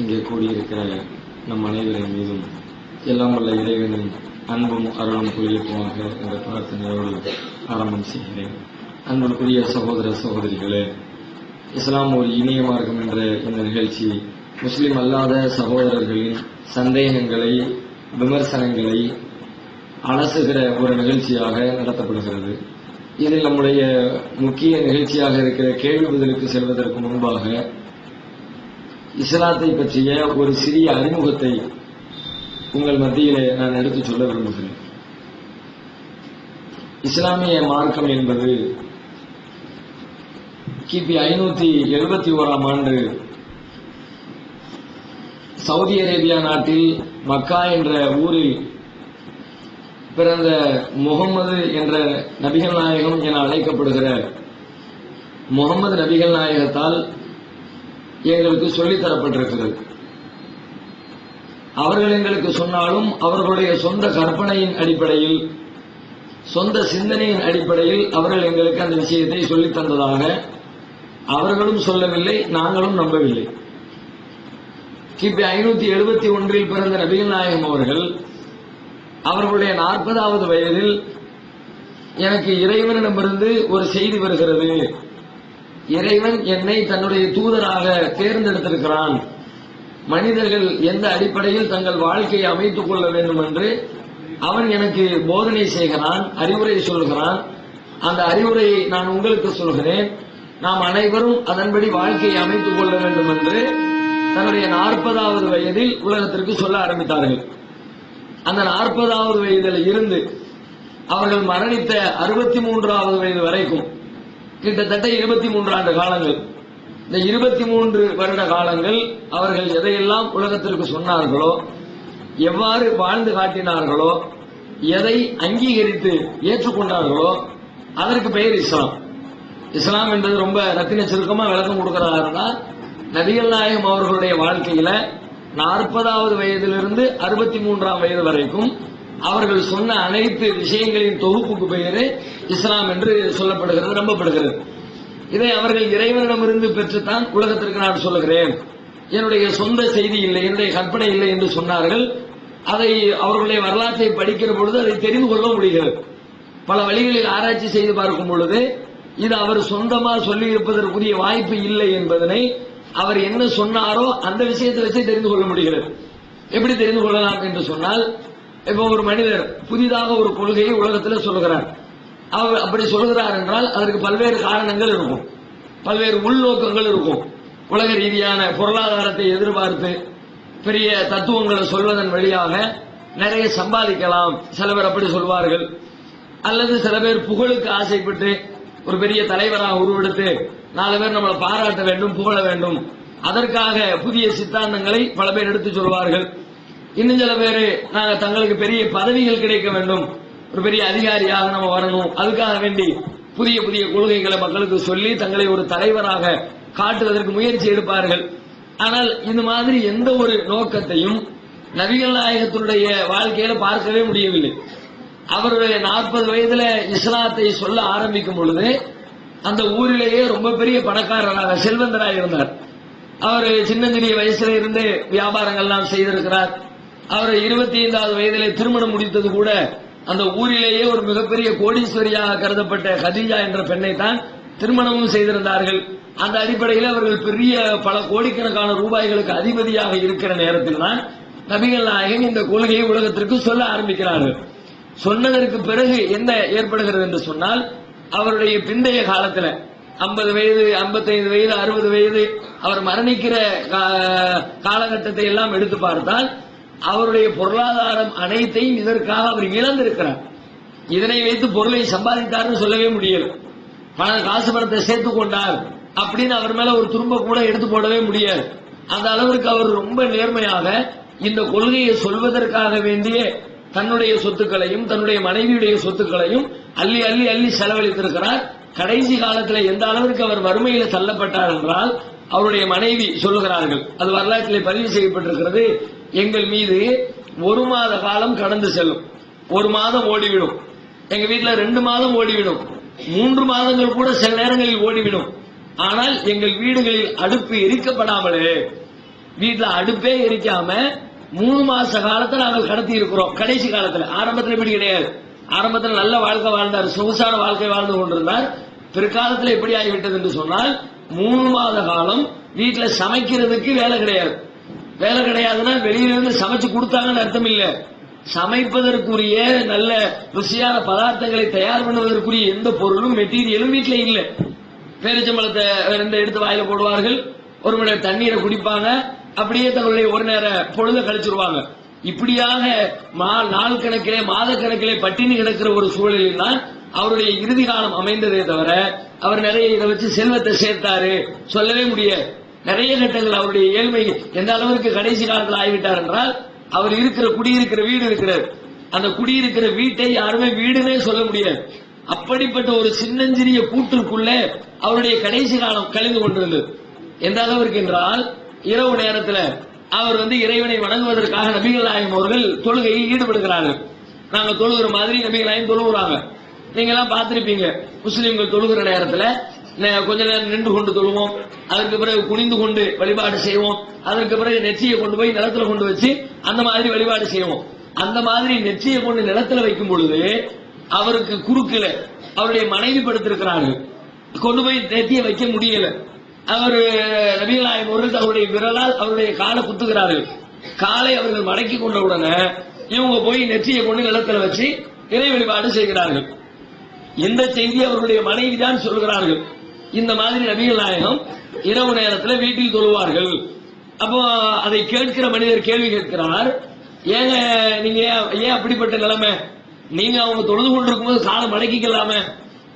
இங்கே கூடியிருக்கிற நம் அனைவரின் மீதும் எல்லாம் வல்ல இறைவனின் அன்பும் அருளும் புரியட்டுமாக என்ற பிரார்த்தனையோடு ஆரம்பம் செய்கிறேன். அன்புக்குரிய சகோதர சகோதரிகளே இஸ்லாம் ஒரு இனிய மார்க்கம் என்ற இந்த நிகழ்ச்சி முஸ்லிம் அல்லாத சகோதரர்களின் சந்தேகங்களை விமர்சனங்களை அலசுகிற ஒரு நிகழ்ச்சியாக நடத்தப்படுகிறது. இதில் நம்முடைய முக்கிய நிகழ்ச்சியாக இருக்கிற கேள்வி பதிலுக்கு செல்வதற்கு முன்பாக இஸ்லாத்தை பற்றிய ஒரு சிறிய அறிமுகத்தை உங்கள் மத்தியிலே நான் எடுத்து சொல்ல விரும்புகிறேன். இஸ்லாமிய மார்க்கம் என்பது கிபி ஐநூத்தி எழுபத்தி ஓராம் ஆண்டு சவுதி அரேபியா நாட்டில் மக்கா என்ற ஊரில் பிறந்த முகம்மது என்ற நபிகள் நாயகம் என அழைக்கப்படுகிற முகமது நபிகள் நாயகத்தால் எங்களுக்கு சொல்லித்தரப்பட்டிருக்கிறது அவர்கள் எங்களுக்கு சொன்னாலும் அவர்களுடைய சொந்த கற்பனையின் அடிப்படையில் சொந்த சிந்தனையின் அடிப்படையில் அவர்கள் எங்களுக்கு அந்த விஷயத்தை சொல்லித் தந்ததாக அவர்களும் சொல்லவில்லை நாங்களும் நம்பவில்லை. கிபி ஐநூத்தி எழுபத்தி ஒன்றில் பிறந்த நபிகள் நாயகம் அவர்கள் அவர்களுடைய நாற்பதாவது வயதில் எனக்கு இறைவனிடமிருந்து ஒரு செய்தி வருகிறது. இறைவன் என்னை தன்னுடைய தூதராக தேர்ந்தெடுத்திருக்கிறான். மனிதர்கள் எந்த அடிப்படையில் தங்கள் வாழ்க்கையை அமைத்துக் கொள்ள வேண்டும் என்று அவன் எனக்கு போதனை செய்கிறான் அறிவுரை சொல்கிறான். அந்த அறிவுரையை நான் உங்களுக்கு சொல்கிறேன். நாம் அனைவரும் அதன்படி வாழ்க்கையை அமைத்துக் கொள்ள வேண்டும் என்று தன்னுடைய நாற்பதாவது வயதில் உலகத்திற்கு சொல்ல ஆரம்பித்தார்கள். அந்த நாற்பதாவது வயதில் இருந்து அவர்கள் மரணித்த அறுபத்தி மூன்றாவது வயது வரைக்கும் கிட்டத்தட்ட இருபத்தி மூன்று ஆண்டு காலங்கள். இந்த இருபத்தி மூன்று வருட காலங்கள் அவர்கள் எதையெல்லாம் உலகத்திற்கு சொன்னார்களோ எவ்வாறு வாழ்ந்து காட்டினார்களோ எதை அங்கீகரித்து ஏற்றுக்கொண்டார்களோ அதற்கு பெயர் இஸ்லாம். இஸ்லாம் என்பது ரொம்ப ரத்தின சுருக்கமா விளக்கம் கொடுக்கிறாருன்னா நபிகள் நாயகம் அவர்களுடைய வாழ்க்கையில நாற்பதாவது வயதிலிருந்து அறுபத்தி மூன்றாம் வயது வரைக்கும் அவர்கள் சொன்ன அனைத்து விஷயங்களின் தொகுப்புக்கு பெயரே இஸ்லாம் என்று சொல்லப்படுகிறது நம்பப்படுகிறது. இதை அவர்கள் இறைவனிடமிருந்து பெற்றுத்தான் உலகத்திற்கு நான் சொல்லுகிறேன். என்னுடைய சொந்த செய்தி இல்லை என்னுடைய கற்பனை இல்லை என்று சொன்னார்கள். அதை அவர்களுடைய வரலாற்றை படிக்கிற பொழுது அதை தெரிந்து கொள்ள முடிகிறது. பல வழிகளில் ஆராய்ச்சி செய்து பார்க்கும் பொழுது இது அவர் சொந்தமாக சொல்லி இருப்பதற்குரிய வாய்ப்பு இல்லை என்பதனை அவர் என்ன சொன்னாரோ அந்த விஷயத்தை வச்சு தெரிந்து கொள்ள முடிகிறது. எப்படி தெரிந்து கொள்ளலாம் என்று சொன்னால் இப்போ ஒரு மனிதர் புதிதாக ஒரு கொள்கையை உலகத்தில் சொல்லுகிறார். அவர் அப்படி சொல்கிறார் என்றால் அதற்கு பல்வேறு காரணங்கள் இருக்கும். பல்வேறு உள்நோக்கங்கள் இருக்கும். உலக ரீதியான பொருளாதாரத்தை எதிர்பார்த்து பெரிய தத்துவங்களை சொல்வதன் வழியாக நிறைய சம்பாதிக்கலாம். சில பேர் அப்படி சொல்வார்கள். அல்லது சில பேர் புகழுக்கு ஆசைப்பட்டு ஒரு பெரிய தலைவராக உருவெடுத்து நாலு பேர் நம்மளை பாராட்ட வேண்டும் புகழ வேண்டும். அதற்காக புதிய சித்தாந்தங்களை பல பேர் எடுத்து சொல்வார்கள். இன்னும் சில பேர் நாங்க தங்களுக்கு பெரிய பதவிகள் கிடைக்க வேண்டும். ஒரு பெரிய அதிகாரியாக நம்ம வரணும். அதுக்காக வேண்டி புதிய புதிய கொள்கைகளை மக்களுக்கு சொல்லி தங்களை ஒரு தலைவராக காட்டுவதற்கு முயற்சி எடுப்பார்கள். ஆனால் இந்த மாதிரி எந்த ஒரு நோக்கத்தையும் நபிகள் நாயகத்தினுடைய வாழ்க்கையில பார்க்கவே முடியவில்லை. அவருடைய நாற்பது வயதுல இஸ்லாத்தை சொல்ல ஆரம்பிக்கும் பொழுது அந்த ஊரிலேயே ரொம்ப பெரிய பணக்காரராக செல்வந்தராக இருந்தார். அவர் சின்னஞ்சிறிய வயசுல இருந்து வியாபாரங்கள்லாம் செய்திருக்கிறார். அவர் இருபத்தி ஐந்தாவது வயதிலே திருமணம் முடித்தது கூட அந்த ஊரிலேயே ஒரு மிகப்பெரிய கோடீஸ்வரியாக கருதப்பட்ட கதீஜா என்ற பெண்ணை தான் திருமணமும் செய்திருந்தார்கள். அந்த அடிப்படையில் அவர்கள் பெரிய பல கோடிக்கணக்கான ரூபாய்களுக்கு அதிபதியாக இருக்கிற நேரத்தில் தான் நபிகள் நாயகன் இந்த கொள்கையை உலகத்திற்கு சொல்ல ஆரம்பிக்கிறார்கள். சொன்னதற்கு பிறகு என்ன ஏற்படுகிறது என்று சொன்னால் அவருடைய பிந்தைய காலத்துல ஐம்பது வயது ஐம்பத்தைந்து வயது அறுபது வயது அவர் மரணிக்கிற காலகட்டத்தை எல்லாம் எடுத்து பார்த்தால் அவருடைய பொருளாதாரம் அனைத்தையும் இதற்காக அவர் இழந்திருக்கிறார். இதனை வைத்து பொருளை சம்பாதித்தார்னு சொல்லவே முடியல. பண காசு பணத்தை சேர்த்து கொண்டார் அப்படின்னு அவர் மேல ஒரு துரும்ப கூட எடுத்து போடவே முடியாது. அந்த அளவிற்கு அவர் ரொம்ப நேர்மையாக இந்த கொள்கையை சொல்வதற்காக வேண்டிய தன்னுடைய சொத்துக்களையும் தன்னுடைய மனைவியுடைய சொத்துக்களையும் அள்ளி அள்ளி அள்ளி செலவழித்திருக்கிறார். கடைசி காலத்தில் எந்த அளவிற்கு அவர் வறுமையில தள்ளப்பட்டார் என்றால் அவருடைய மனைவி சொல்லுகிறார்கள். அது வரலாற்றிலே பதிவு செய்யப்பட்டிருக்கிறது. எங்கள் மீது ஒரு மாத காலம் கடந்து செல்லும். ஒரு மாதம் ஓடிவிடும். எங்க வீட்டில் ரெண்டு மாதம் ஓடிவிடும். மூன்று மாதங்கள் கூட சில நேரங்களில் ஓடிவிடும். ஆனால் எங்கள் வீடுகளில் அடுப்பு எரிக்கப்படாமலே வீட்டில் அடுப்பே எரிக்காம மூணு மாச காலத்தை நாங்கள் கடத்தி இருக்கிறோம். கடைசி காலத்தில். ஆரம்பத்தில் இப்படி கிடையாது. ஆரம்பத்தில் நல்ல வாழ்க்கை வாழ்ந்தார். சொகுசான வாழ்க்கை வாழ்ந்து கொண்டிருந்தார். பிற்காலத்தில் எப்படி ஆகிவிட்டது என்று சொன்னால் மூணு மாத காலம் வீட்டுல சமைக்கிறதுக்கு வேலை கிடையாது. வேலை கிடையாதுன்னா வெளியில இருந்து சமைச்சு கொடுத்தாங்கன்னு அர்த்தம் இல்ல. சமைப்பதற்குரிய நல்ல ருசியான பதார்த்தங்களை தயார் பண்ணுவதற்குரிய எந்த பொருளும் மெட்டீரியலும் வீட்டுல இல்ல. பேரிச்சம்பழத்தை ரெண்டு எடுத்து வாயில போடுவார்கள். ஒரு மணி நேரம் தண்ணீரை குடிப்பாங்க. அப்படியே தங்களுடைய ஒரு நேர பொழுத கழிச்சிருவாங்க. இப்படியாக மா- நாள் கணக்கிலே மாத கணக்கிலே பட்டினி கிடக்கிற ஒரு சூழலில் தான் அவருடைய இறுதி காலம் அமைந்ததே தவிர அவர் நிறைய இதை வச்சு செல்வத்தை சேர்த்தாரு. சொல்லவே முடியாது. நிறைய கட்டங்கள் அவருடைய ஏழ்மை எந்த அளவிற்கு கடைசி காலத்தில் ஆகிவிட்டார் என்றால் அவர் இருக்கிற குடியிருக்கிற வீடு இருக்கிறார் அந்த குடியிருக்கிற வீட்டை யாருமே வீடுனே சொல்ல முடியாது. அப்படிப்பட்ட ஒரு சின்னஞ்சிறிய கூட்டிற்குள்ளே அவருடைய கடைசி காலம் கழிந்து கொண்டிருந்தது. எந்த அளவிற்கு என்றால் இரவு நேரத்துல அவர் வந்து இறைவனை வணங்குவதற்காக நபிகள் நாயகம் அவர்கள் தொழுகையில் ஈடுபடுகிறார்கள். நாங்க தொழுகிற மாதிரி நபிகள் நாயகம் தொழுகிறாங்க நீங்க எல்லாம் பார்த்திருப்பீங்க தொழுகிற நேரத்துல கொஞ்ச நேரம் நின்று கொண்டு தொழுவோம். அதற்கு பிறகு குனிந்து கொண்டு வழிபாடு செய்வோம். அதற்கு பிறகு நெற்றியை கொண்டு போய் நிலத்துல கொண்டு வச்சு அந்த மாதிரி வழிபாடு செய்வோம். அந்த மாதிரி நெற்றியை கொண்டு நிலத்துல வைக்கும் பொழுது அவருக்கு குறுக்கில அவருடைய மனைவி படுத்திருக்கிறார்கள். கொண்டு போய் நெத்தியை வைக்க முடியல. அவர் நபிகளாயம் அவர்கள் அவருடைய விரலால் அவருடைய காலை குத்துகிறார்கள். காலை அவர்கள் மடக்கி கொண்ட உடனே இவங்க போய் நெற்றியை கொண்டு நிலத்துல வச்சு இறை வழிபாடு செய்கிறார்கள். இந்த செய்தி அவருடைய மனைவி தான் சொல்கிறார்கள்? இந்த மாதிரி நபிகள் நாயகம் இரவு நேரத்தில் வீட்டில் தொழுவார்கள். அப்போ அதை கேட்கிற மனிதர் கேள்வி கேட்கிறார். ஏங்க நீங்க ஏன் ஏன் அப்படிப்பட்ட நிலைமை? நீங்க அவங்க தொழுது கொண்டிருக்கும் போது காலம் மடக்கிக்கலாமே?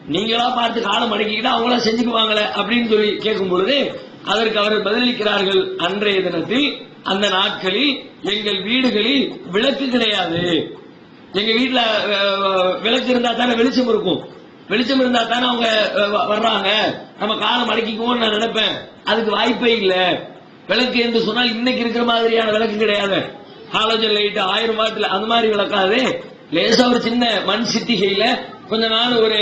நீங்களா பார்த்து காலம் மடக்கிக்கிட்டா அவங்களா செஞ்சுக்குவாங்களே அப்படின்னு சொல்லி கேட்கும் பொழுது அதற்கு அவர்கள் பதிலளிக்கிறார்கள். அன்றைய தினத்தில் அந்த நாட்களில் எங்கள் வீடுகளில் விளக்கு கிடையாது. எங்க வீட்டுல விளக்கு இருந்தா தானே வெளிச்சம் இருக்கும். வெளிச்சம் இருந்தா தானே அவங்க வர்றாங்க. நம்ம காலம் அடக்கிக்குவோம்னு நான் நினைப்பேன். அதுக்கு வாய்ப்பே இல்லை. விளக்கு என்று சொன்னால் இன்னைக்கு இருக்கிற மாதிரியான விளக்கு கிடையாது. ஹாலோஜன் லைட் ஆயிரம் வாட்டில் அந்த மாதிரி விளக்காது. லேசா ஒரு சின்ன மண் சித்திகையில கொஞ்ச நாள் ஒரு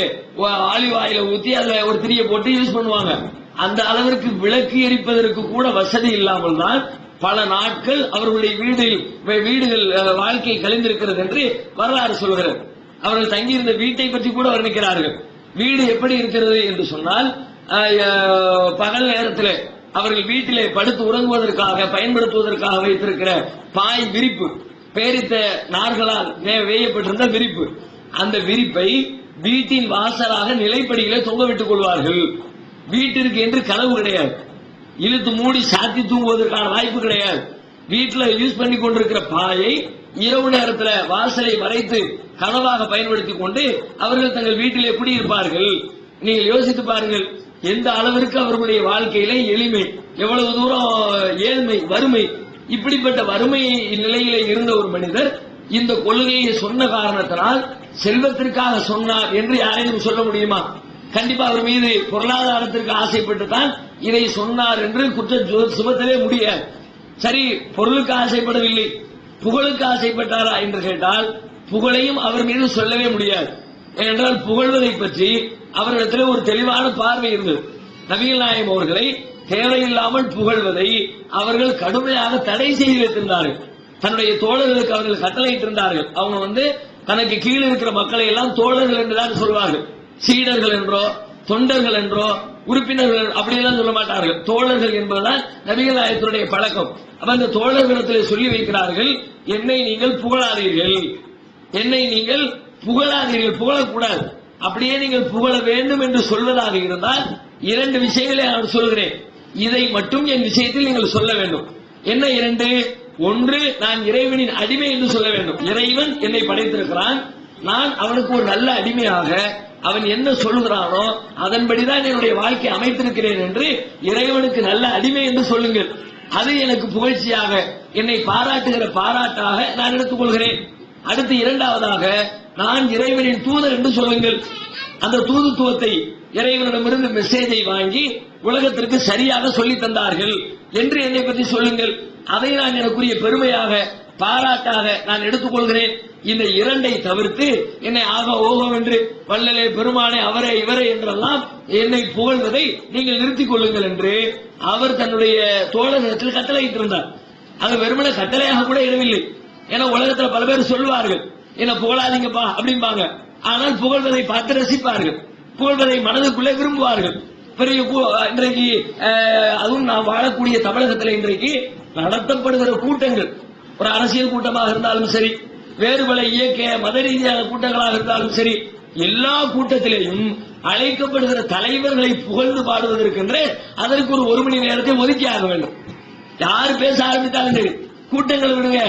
ஆலிவ் ஆயில ஊத்தி அதுல ஒரு திரிய போட்டு யூஸ் பண்ணுவாங்க. அந்த அளவிற்கு விளக்கு எரிப்பதற்கு கூட வசதி இல்லாமல் தான் பல நாட்கள் அவர்களுடைய வீடில் வீடுகள் வாழ்க்கை கழிந்திருக்கிறது என்று வரலாறு சொல்கிறது அவர்கள் தங்கியிருந்த வீட்டை பற்றி கூட வர்ணிக்கிறார்கள். வீடு எப்படி இருக்கிறது என்று சொன்னால் பகல் நேரத்தில் அவர்கள் வீட்டிலே படுத்து உறங்குவதற்காக பயன்படுத்துவதற்காக வைத்திருக்கிற பாய் விரிப்பு பேரித்த நார்களால் வேயப்பட்டிருந்த விரிப்பு அந்த விரிப்பை வீட்டின் வாசலாக நிலைப்படியிலே தொங்க விட்டுக் கொள்வார்கள். வீட்டிற்கு என்று கனவு கிடையாது. இழுத்து மூடி சாத்தி தூங்குவதற்கான வாய்ப்பு கிடையாது. வீட்டுல யூஸ் பண்ணி கொண்டிருக்கிற பாயை இரவு நேரத்துல வாசலை மறைத்து கனவாக பயன்படுத்திக் கொண்டு அவர்கள் தங்கள் வீட்டில் எப்படி இருப்பார்கள்? நீங்கள் யோசித்து பாருங்கள். எந்த அளவிற்கு அவர்களுடைய வாழ்க்கையில எளிமை எவ்வளவு தூரம் ஏழ்மை வறுமை இப்படிப்பட்ட வறுமை நிலையில இருந்த ஒரு மனிதர் இந்த கொள்கையை சொன்ன காரணத்தினால் செல்வத்திற்காக சொன்னார் என்று யாரையும் சொல்ல முடியுமா? கண்டிப்பா அவர் மீது பொருளாதாரத்திற்கு ஆசைப்பட்டு தான் இதை சொன்னார் என்று குற்றம் சு- சுமத்தவே முடியாது சரி பொருளுக்கு ஆசைப்படவில்லை. புகழுக்கு ஆசைப்பட்டாரா என்று கேட்டால் புகழையும் அவர் மீது சொல்லவே முடியாது. ஏனென்றால் புகழ்வதை பற்றி அவரிடத்தில் ஒரு தெளிவான பார்வை இருந்தது. நபிகள் நாயம் அவர்களை தேவையில்லாமல் புகழ்வதை அவர்கள் கடுமையாக தடை செய்து வைத்திருந்தார்கள். தன்னுடைய தோழர்களுக்கு அவர்கள் கட்டளையிட்டிருந்தார்கள். அவங்க வந்து தனக்கு கீழே இருக்கிற மக்களை எல்லாம் தோழர்கள் என்றுதான் சொல்வார்கள். சீடர்கள் என்றோ தொண்டர்கள் என்றோ உறுப்பினர்கள் அப்படியெல்லாம் சொல்ல மாட்டார்கள். தோழர்கள் என்பதுதான் நபிகள் நாயகத்தினுடைய பழக்கம். அப்ப அந்த தோழர்களிடத்தில் சொல்லி வைக்கிறார்கள் என்னை நீங்கள் புகழாதீர்கள். என்னை நீங்கள் புகழாதீர்கள் புகழக்கூடாது. அப்படியே நீங்கள் புகழ வேண்டும் என்று சொல்வதாக இருந்தால் இரண்டு விஷயங்களை நான் சொல்கிறேன். இதை மட்டும் என் விஷயத்தில் நீங்கள் சொல்ல வேண்டும். என்ன இரண்டு? ஒன்று நான் இறைவனின் அடிமை என்று சொல்ல வேண்டும். இறைவன் என்னை படைத்திருக்கிறான். நான் அவனுக்கு ஒரு நல்ல அடிமையாக அவன் என்ன சொல்லுகிறானோ அதன்படிதான் என்னுடைய வாழ்க்கை அமைத்திருக்கிறேன் என்று இறைவனுக்கு நல்ல அடிமை என்று சொல்லுங்கள். அது எனக்கு புகழ்ச்சியாக என்னை பாராட்டுகிற பாராட்டாக நான் எடுத்துக்கொள்கிறேன் அடுத்து இரண்டாவதாக நான் இறைவனின் தூதர் என்று சொல்லுங்கள். அந்த தூதுத்துவத்தை இறைவனிடமிருந்து மெசேஜை வாங்கி உலகத்திற்கு சரியாக சொல்லி தந்தார்கள் என்று என்னை பற்றி சொல்லுங்கள். அதை நான் எனக்குரிய பெருமையாக பாராட்டாக நான் எடுத்துக்கொள்கிறேன். இந்த இரண்டை தவிர்த்து என்னை ஆக ஓகம் என்று வள்ளலே பெருமானே அவரே இவரே என்றெல்லாம் என்னை புகழ்வதை நீங்கள் நிறுத்திக் கொள்ளுங்கள் என்று அவர் தன்னுடைய தோழர்களிடத்தில் கட்டளையிட்டிருந்தார். அது வெறுமனே கட்டளையாக கூட இடவில்லை. ஏன்னா உலகத்துல பல பேர் சொல்வார்கள் என்ன புகழாதீங்கப்பா அப்படிம்பாங்க. ஆனால் புகழ்வதை பார்த்து ரசிப்பார்கள். புகழ்வதை மனதுக்குள்ளே விரும்புவார்கள். பெரிய இன்றைக்கு அதுவும் நான் வாழக்கூடிய தமிழகத்தில் இன்றைக்கு நடத்தப்படுகிற கூட்டங்கள் ஒரு அரசியல் கூட்டமாக இருந்தாலும் சரி வேறு பல இயக்க மத ரீதியான கூட்டங்களாக இருந்தாலும் சரி எல்லா கூட்டத்திலேயும் அழைக்கப்படுகிற தலைவர்களை புகழ்ந்து பாடுவதற்கென்று அதற்கு ஒரு ஒரு மணி நேரத்தை ஒதுக்கி ஆக வேண்டும். யார் பேச ஆரம்பித்தாலும் சரி கூட்டங்களை விடுங்க.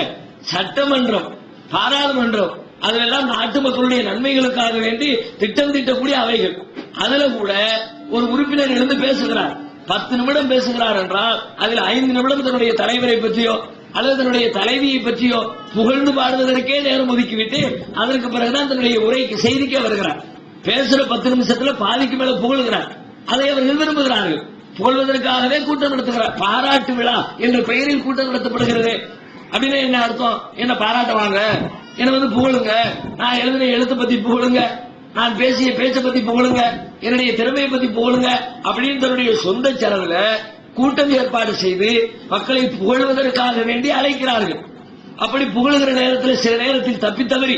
சட்டமன்றம் பாராளுமன்றம் அதிலெல்லாம் நாட்டு மக்களுடைய நன்மைகளுக்காக வேண்டி திட்டம் திட்டக்கூடிய அவைகள். அதுல கூட ஒரு உறுப்பினர் எழுந்து பேசுகிறார். பத்து நிமிடம் பேசுகிறார் என்றால் அதில் ஐந்து நிமிடம் தன்னுடைய தலைவரை பற்றியோ அல்லது தன்னுடைய தலைவியை பற்றியோ புகழ்ந்து பாடுவதற்கே நேரம் ஒதுக்கிவிட்டு அதற்கு பிறகுதான் தன்னுடைய உரைக்கு செய்திக்கே வருகிறார். பேசுற பத்து நிமிஷத்துல பாதிக்கு மேல புகழ்கிறார். அதை அவர்கள் விரும்புகிறார்கள். புகழ்வதற்காகவே கூட்டம் நடத்துகிறார். பாராட்டு விழா என்ற பெயரில் கூட்டம் நடத்தப்படுகிறது. அப்படின்னு என்ன அர்த்தம்? என்ன பாராட்டுவாங்க என்ன வந்து புகழுங்க. நான் எழுதின எழுத்தை பத்தி புகழுங்க. நான் பேசிய பேச்சை பத்தி புகழுங்க. என்னுடைய திறமையை பத்தி புகழுங்க. அப்படின்னு தன்னுடைய சொந்த செலவுல கூட்டம் ஏற்பாடு செய்து மக்களை புகழ்வதற்காக வேண்டி அழைக்கிறார்கள். அப்படி புகழுகிற நேரத்தில் சில நேரத்தில் தப்பி தவறி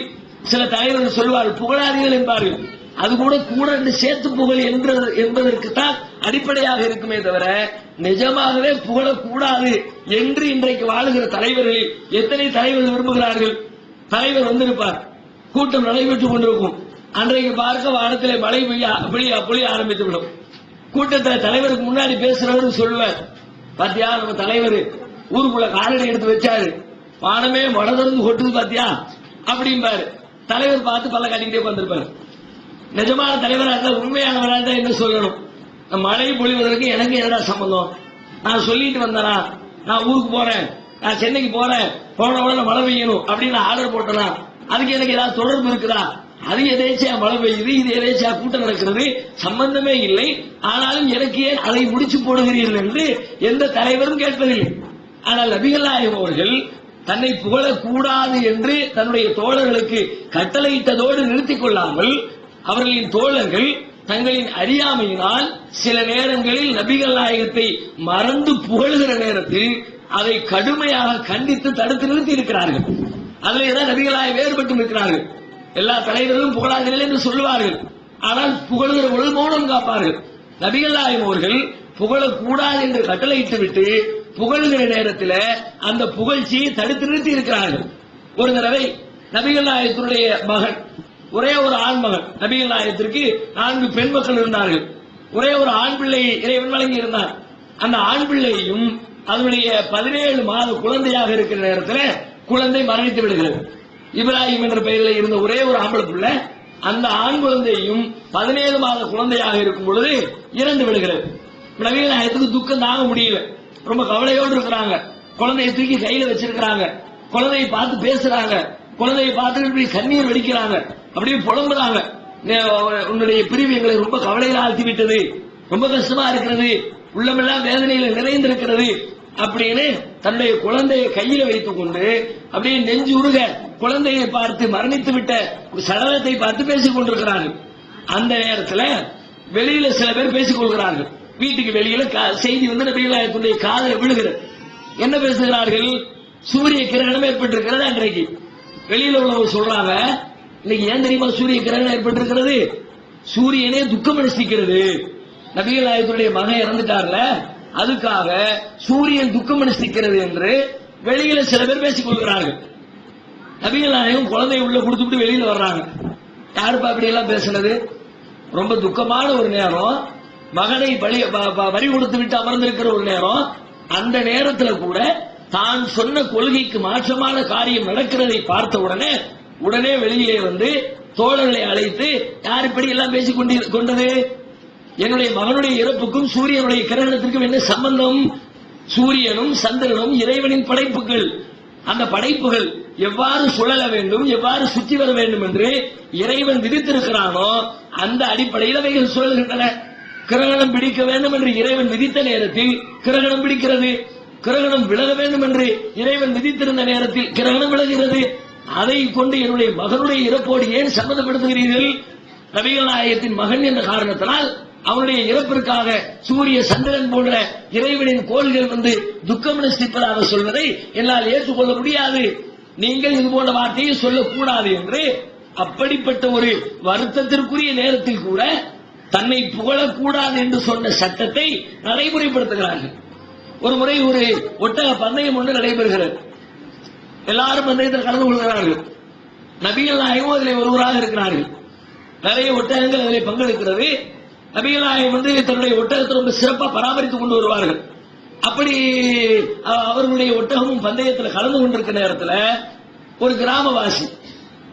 சில தலைவர்கள் சொல்வார்கள் புகழாதீர்கள் என்பார்கள். அது கூட கூட சேர்த்து புகழ் என்று என்பதற்கு தான் அடிப்படையாக இருக்குமே தவிர நிஜமாகவே புகழக்கூடாது என்று இன்றைக்கு வாழுகிற தலைவர்களில் எத்தனை தலைவர்கள் விரும்புகிறார்கள்? தலைவர் வந்திருப்பார். கூட்டம் நடைபெற்றுக் கொண்டிருக்கும். அன்றைக்கு பார்க்க வானத்திலே மழை பெய்ய பொழிய ஆரம்பித்து விடும் கூட்டத்தில் தலைவருக்கு முன்னாடி பேசுறவரு சொல்லுவார் பாத்தியா நம்ம தலைவர் ஊருக்குள்ள காலடி எடுத்து வச்சாரு. வானமே மழை திறந்து கொட்டுது பாத்தியா? அப்படிம்பாரு. தலைவர் பார்த்து பல்ல காட்டிக்கிட்டே உட்காந்துருப்பாரு நிஜமான தலைவராக இருந்தா உண்மையானவராக இருந்தா என்ன சொல்லணும்? மழை பொழிவதற்கு எனக்கு என்னடா சம்பந்தம்? நான் சொல்லிட்டு வந்தேனா? நான் ஊருக்கு போறேன். நான் சென்னைக்கு போறேன். போன உடனே மழை பெய்யணும் அப்படின்னு ஆர்டர் போட்டனா? அதுக்கு எனக்கு ஏதாவது தொடர்பு இருக்குதா? அது எதேச்சியா மழை பெய்யுது இது எதேச்சியா கூட்டம் நடக்கிறது சம்பந்தமே இல்லை. ஆனாலும் எனக்கு ஏன் அதை முடிச்சு போடுகிறீர்கள் என்று எந்த தலைவரும் கேட்பதில்லை. ஆனால் நபிகள்நாயகம் அவர்கள் தன்னை புகழக்கூடாது என்று தன்னுடைய தோழர்களுக்கு கட்டளையிட்டதோடு நிறுத்திக் கொள்ளாமல் அவர்களின் தோழர்கள் தங்களின் அறியாமையினால் சில நேரங்களில் நபிகள் நாயகத்தை மறந்து புகழ்கிற நேரத்தில் அதை கடுமையாக கண்டித்து தடுத்து நிறுத்தி இருக்கிறார்கள். அதிலேதான் தான் வேறுபட்டு இருக்கிறார்கள் எல்லா தலைவர்களும் புகழாதீர்கள் என்று சொல்லுவார்கள். ஆனால் புகழுகிற பொழுது மௌனம் காப்பார்கள். நபிகள் அவர்கள் புகழக்கூடாது என்று கட்டளையிட்டு விட்டு புகழுகிற நேரத்தில் அந்த புகழ்ச்சியை தடுத்து நிறுத்தி இருக்கிறார்கள். ஒரு தடவை நபிகள் நாயத்தினுடைய மகன் ஒரே ஒரு ஆண் மகன் நபிகள் நாயத்திற்கு நான்கு பெண் மக்கள் இருந்தார்கள். ஒரே ஒரு ஆண் பிள்ளை இறைவன் வழங்கி இருந்தார் அந்த ஆண் பிள்ளையும் அதனுடைய பதினேழு மாத குழந்தையாக இருக்கிற நேரத்தில் குழந்தை மரணித்து விடுகிறது. இப்ராஹிம் என்ற பெயரில் இருந்த ஒரே ஒரு ஆம்பளை பிள்ளை அந்த ஆண் குழந்தையும் பதினேழு மாத குழந்தையாக இருக்கும் பொழுது இறந்து விடுகிறது. நவீன நாயகத்துக்கு துக்கம் தாங்க முடியல. ரொம்ப கவலையோடு இருக்கிறாங்க. குழந்தையை தூக்கி கையில வச்சிருக்கிறாங்க. குழந்தையை பார்த்து பேசுறாங்க. குழந்தையை பார்த்து இப்படி கண்ணீர் வெடிக்கிறாங்க. அப்படியே புலம்புறாங்க. உன்னுடைய பிரிவு எங்களை ரொம்ப கவலையில ஆழ்த்தி விட்டது. ரொம்ப கஷ்டமா இருக்கிறது. உள்ளமெல்லாம் வேதனையில நிறைந்திருக்கிறது. அப்படின்னு தன்னுடைய குழந்தையை கையில வைத்துக் கொண்டு அப்படியே நெஞ்சு உருக குழந்தையை பார்த்து மரணித்து விட்ட சடலத்தை பார்த்து பேசிக் கொண்டிருக்கிறார்கள். அந்த நேரத்துல வெளியில சில பேர் பேசிக் கொள்கிறார்கள். வீட்டுக்கு வெளியில செய்தி வந்து நபிகளாயத்துடைய காதல விழுகிறது. என்ன பேசுகிறார்கள்? சூரிய கிரகணம் ஏற்பட்டிருக்கிறது அன்றைக்கு. வெளியில உள்ளவங்க சொல்றாங்க இன்னைக்கு ஏன் தெரியுமா சூரிய கிரகணம் ஏற்பட்டிருக்கிறது? சூரியனே துக்கம் அனுஷ்டிக்கிறது நபிகளாயத்துடைய மகன் இறந்துட்டார்ல அதுக்காக சூரியன் துக்கம் அனுஷ்டிக்கிறது என்று வெளியில சில பேர் பேசிக் கொள்கிறார்கள். நபிகள் நாயகம் குழந்தைய உள்ள கொடுத்துட்டு வெளியில வர்றாங்க. யாருப்பா அப்படி எல்லாம் பேசுனது? ரொம்ப துக்கமான ஒரு நேரம். மகனை பலி வரி கொடுத்து விட்டு அமர்ந்திருக்கிற ஒரு நேரம். அந்த நேரத்துல கூட தான் சொன்ன கொள்கைக்கு மாற்றமான காரியம் நடக்கிறதை பார்த்த உடனே உடனே வெளியிலே வந்து தோழர்களை அழைத்து யார் இப்படி எல்லாம் பேசிக் கொண்டது? என்னுடைய மகனுடைய இறப்புக்கும் சூரியனுடைய கிரகணத்திற்கும் என்ன சம்பந்தம்? சூரியனும் சந்திரனும் இறைவனின் படைப்புகள். அந்த படைப்புகள் எவ்வாறு சுழல வேண்டும் எவ்வாறு சுற்றி வர வேண்டும் என்று இறைவன் விதித்திருக்கிறானோ அந்த அடிப்படையில் அவைகள் சுழல்கின்றன. கிரகணம் பிடிக்க வேண்டும் என்று இறைவன் விதித்த நேரத்தில் கிரகணம் பிடிக்கிறது. கிரகணம் விலக வேண்டும் என்று இறைவன் விதித்திருந்த நேரத்தில் கிரகணம் விலகிறது. அதை கொண்டு என்னுடைய மகனுடைய இறப்போடு ஏன் சம்மந்தப்படுத்துகிறீர்கள் நபிகள் நாயகத்தின் மகன் என்ற காரணத்தினால் அவனுடைய இறப்பிற்காக சூரிய சந்திரன் போன்ற இறைவனின் கோள்கள் வந்து துக்கம் நிச்சயிப்பதாக சொல்வதை என்னால் ஏற்றுக்கொள்ள முடியாது. நீங்கள் இது போன்ற வார்த்தையை சொல்லக்கூடாது என்று அப்படிப்பட்ட ஒரு வருத்தத்திற்குரிய நேரத்தில் கூட தன்னை புகழக்கூடாது என்று சொன்ன சட்டத்தை நடைமுறைப்படுத்துகிறார்கள். ஒரு முறை ஒரு ஒட்டக பந்தயம் ஒன்று நடைபெறுகிறது. எல்லாரும் பந்தயத்தில் கலந்து கொள்கிறார்கள். நபிகள் நாயகம் அதில் ஒருவராக இருக்கிறார்கள். நிறைய ஒட்டகங்கள் அதில் பங்கெடுக்கிறது. நபிகளாயம் வந்து தன்னுடைய ஒட்டகத்தை ரொம்ப சிறப்பாக பராமரித்துக் கொண்டு வருவார்கள். அப்படி அவர்களுடைய ஒட்டகமும் பந்தயத்தில் கலந்து கொண்டிருக்க நேரத்தில் ஒரு கிராமவாசி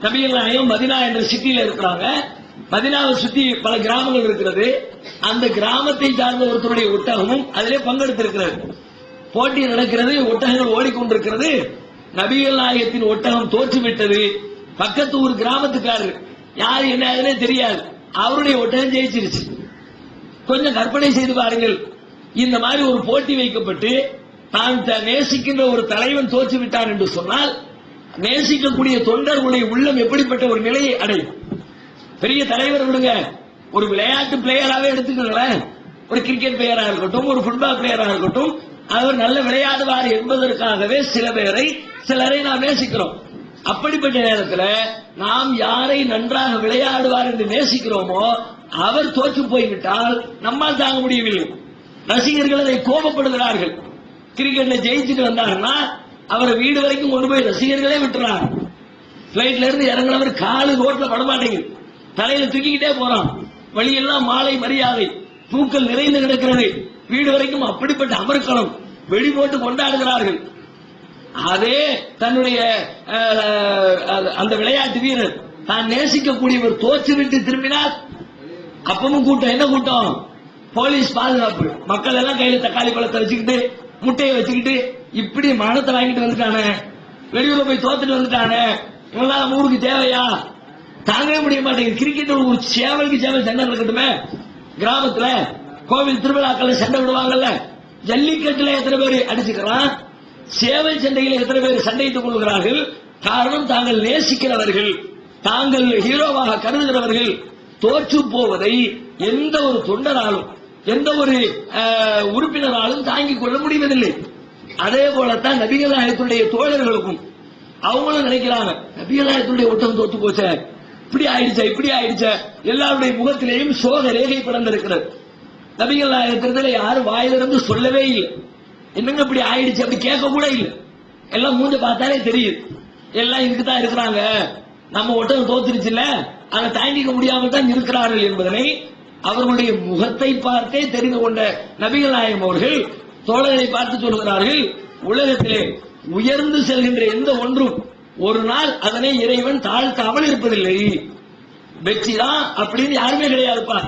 நபிகளாயம் மதினா என்ற சிட்டியில் இருக்கிறாங்க. மதினாவை சுத்தி பல கிராமங்கள் இருக்கிறது. அந்த கிராமத்தை சார்ந்த ஒருத்தருடைய ஒட்டகமும் அதிலே பங்கெடுத்திருக்கிறது. போட்டி நடக்கிறது ஒட்டகங்கள் ஓடிக்கொண்டிருக்கிறது. நபிகள் நாயகத்தின் ஒட்டகம் தோற்றுவிட்டது. பக்கத்து ஒரு கிராமத்துக்காரர். யார் என்ன ஆகுதுன்னே தெரியாது. அவருடைய ஒட்டகம் ஜெயிச்சிருச்சு. கொஞ்சம் கற்பனை செய்து பாருங்கள். இந்த மாதிரி ஒரு போட்டி வைக்கப்பட்டு தான் த- நேசிக்கின்ற ஒரு தலைவன் தோற்று விட்டான் என்று சொன்னால் நேசிக்கக்கூடிய தொண்டர்களுடைய உள்ளம் எப்படிப்பட்ட ஒரு நிலையை அடையும்? பெரிய தலைவர் விடுங்க. ஒரு விளையாட்டு பிளேயராகவே எடுத்துக்கோங்களேன். ஒரு கிரிக்கெட் பிளேயரா இருக்கட்டும் ஒரு ஃபுட்பால் பிளேயரா இருக்கட்டும் அவர் நல்ல விளையாடுவார் என்பதற்காகவே சில பேரை சிலரை நாம் நேசிக்கிறோம். அப்படிப்பட்ட நேரத்தில் நாம் யாரை நன்றாக விளையாடுவார் என்று நேசிக்கிறோமோ அவர் தோற்று போய்விட்டால் நம்மால் தாங்க முடியவில்லை. ரசிகர்கள் அதை கோபப்படுகிறார்கள். கிரிக்கெட்ல ஜெயிச்சுட்டு வந்தாருன்னா அவரை வீடு வரைக்கும் கொண்டு போய் ரசிகர்களே விட்டுறாங்க பிளைட்ல இருந்து இறங்குனவர் காலு ரோட்ல படமாட்டேங்குது. தலையில தூக்கிக்கிட்டே போறான். வழியெல்லாம் மாலை மரியாதை. தூக்கல் நிறைந்து கிடக்கிறது. வீடு வரைக்கும் அப்படிப்பட்ட அமர்க்களம். வெடி போட்டு கொண்டாடுகிறார்கள். அதே தன்னுடைய அந்த விளையாட்டு வீரர் தான் நேசிக்கக்கூடியவர் தோற்றுவிட்டு திரும்பினார். அப்பவும் கூட்டம். என்ன கூட்டம்? போலீஸ் பாதுகாப்பு. மக்கள் எல்லாம் கையில தக்காளி பழத்தை வச்சுக்கிட்டு முட்டையை வச்சுக்கிட்டு இப்படி மனத்தை வாங்கிட்டு வந்துட்டானே. வெளியூர்ல போய் தோத்துட்டு வந்துட்டானே. இவங்களால ஊருக்கு தேவையா? தாங்கவே முடிய மாட்டேங்குது. கிரிக்கெட் ஒரு சேவலுக்கு சேவல் சண்டை நடக்கட்டுமே? கிராமத்துல கோவில் திருவிழாக்கள்ல சண்டை விடுவாங்கல்ல? ஜல்லிக்கட்டுல எத்தனை பேர் அடிச்சுக்கிறான்? சேவல் சண்டையில் எத்தனை பேர் சண்டையிட்டுக் கொள்கிறார்கள்? காரணம் தாங்கள் நேசிக்கிறவர்கள். தாங்கள் ஹீரோவாக கருதுகிறவர்கள். தோற்று போவதை எந்த ஒரு தொண்டராலும் எந்த ஒரு உறுப்பினராலும் தாங்கிக் கொள்ள முடிவதில்லை. அதே போலத்தான் நபிகளாயத்துடைய தோழர்களுக்கும் அவங்களும் நினைக்கிறாங்க நபிகளாயத்துடைய ஒட்டம் தோத்து போச்ச இப்படி ஆயிடுச்சா இப்படி ஆயிடுச்சா எல்லாருடைய முகத்திலேயும் சோக ரேகை பிறந்திருக்கிறது. நபிகள் நாயகத்திரத்துல யாரும் வாயிலிருந்து சொல்லவே இல்லை. என்னங்க இப்படி ஆயிடுச்சு அப்படி கேட்க கூட இல்லை. எல்லாம் மூஞ்ச பார்த்தாலே தெரியுது. எல்லாம் இதுக்கு தான் இருக்கிறாங்க. நம்ம ஒட்டகம் தோத்துருச்சுல்ல? அதை தாங்கிக்க முடியாமல் தான் இருக்கிறார்கள் என்பதனை அவர்களுடைய முகத்தை பார்த்தே தெரிந்து கொண்ட நபிகள் நாயகம் அவர்கள் தோழர்களை பார்த்து சொல்கிறார்கள் உலகத்திலே உயர்ந்து செல்கின்ற எந்த ஒன்றும் ஒரு நாள் அதனை இறைவன் தாழ்த்தாமல் இருப்பதில்லை. வெற்றி தான் அப்படின்னு யாருமே கிடையாதுப்பா.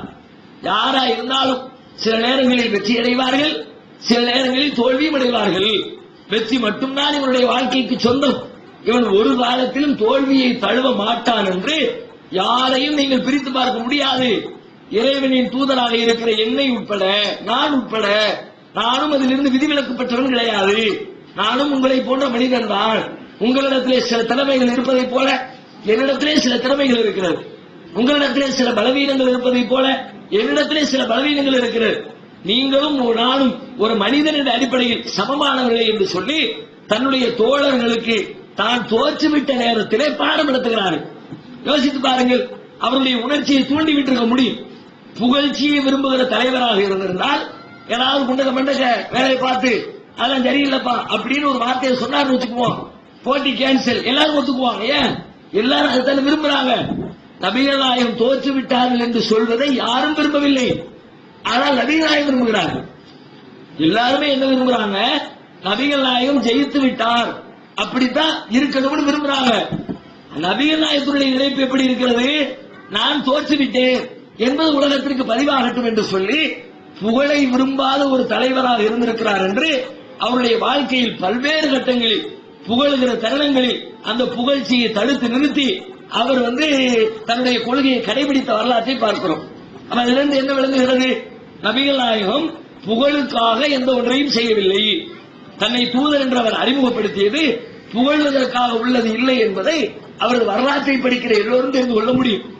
யாரா இருந்தாலும் சில நேரங்களில் வெற்றி அடைவார்கள் சில நேரங்களில் தோல்வியும் அடைவார்கள். வெற்றி மட்டும்தான் இவனுடைய வாழ்க்கைக்கு சொந்தம். இவன் ஒரு காலத்திலும் தோல்வியை தழுவ மாட்டான் என்று யாரையும் நீங்கள் பிரித்து பார்க்க முடியாது. இறைவனின் தூதராக இருக்கிற என்னை உட்பட நான் உட்பட நானும் அதிலிருந்து விதிவிலக்கு பெற்றவன் கிடையாது. நானும் உங்களை போன்ற மனிதன் தான். உங்களிடத்திலே சில திறமைகள் இருப்பதைப் போல என்னிடத்திலே சில திறமைகள் இருக்கிறது. உங்களிடத்திலே சில பலவீனங்கள் இருப்பதைப் போல என்னிடத்திலே சில பலவீனங்கள் இருக்கிறது. நீங்களும் ஒரு நானும் ஒரு மனிதனின் அடிப்படையில் சமமானவர்களே என்று சொல்லி தன்னுடைய தோழர்களுக்கு தான் தோற்றுவிட்ட நேரத்திலே பாடம் நடத்துகிறார்கள் யோசித்து பாருங்கள் அவருடைய உணர்ச்சியை தூண்டி விட்டிருக்க முடியும். புகழ்ச்சியை விரும்புகிற தலைவராக இருந்திருந்தால் ஏதாவது குண்டக மண்டக வேலையை பார்த்து அதெல்லாம் சரியில்லைப்பா அப்படின்னு ஒரு வார்த்தையை சொன்னார்னு வச்சுக்குவோம். போட்டி கேன்சல் எல்லாரும் ஒத்துக்குவாங்க ஏன்? எல்லாரும் அதுதானே விரும்புறாங்க. நபிகள் தோற்று விட்டார்கள் என்று சொல்வதை யாரும் விரும்பவில்லை. ஆனால் நபிகள் விரும்புகிறார்கள். எல்லாருமே என்ன விரும்புறாங்க? நபிகள் நாயகம் ஜெயித்து விட்டார். அப்படித்தான் இருக்கணும்னு விரும்புறாங்க. நபிகள் நாயகத்துடைய நினைப்பு எப்படி இருக்கிறது? நான் தோற்றுவிட்டேன் என்பது உலகத்திற்கு பதிவாகட்டும் என்று சொல்லி புகழை விரும்பாத ஒரு தலைவராக இருந்திருக்கிறார் என்று அவருடைய வாழ்க்கையில் பல்வேறு கட்டங்களில் புகழுகிற தருணங்களில் அந்த புகழ்ச்சியை தடுத்து நிறுத்தி அவர் வந்து தன்னுடைய கொள்கையை கடைபிடித்த வரலாற்றை பார்க்கிறோம். அப்ப அதிலிருந்து என்ன விளங்குகிறது? நபிகள் நாயகம் புகழுக்காக எந்த ஒன்றையும் செய்யவில்லை. தன்னை தூதர் என்று அவர் அறிமுகப்படுத்தியது புகழ்வதற்காக உள்ளது இல்லை என்பதை அவரது வரலாற்றை படிக்கிற எல்லோரும் தெரிந்து கொள்ள முடியும்.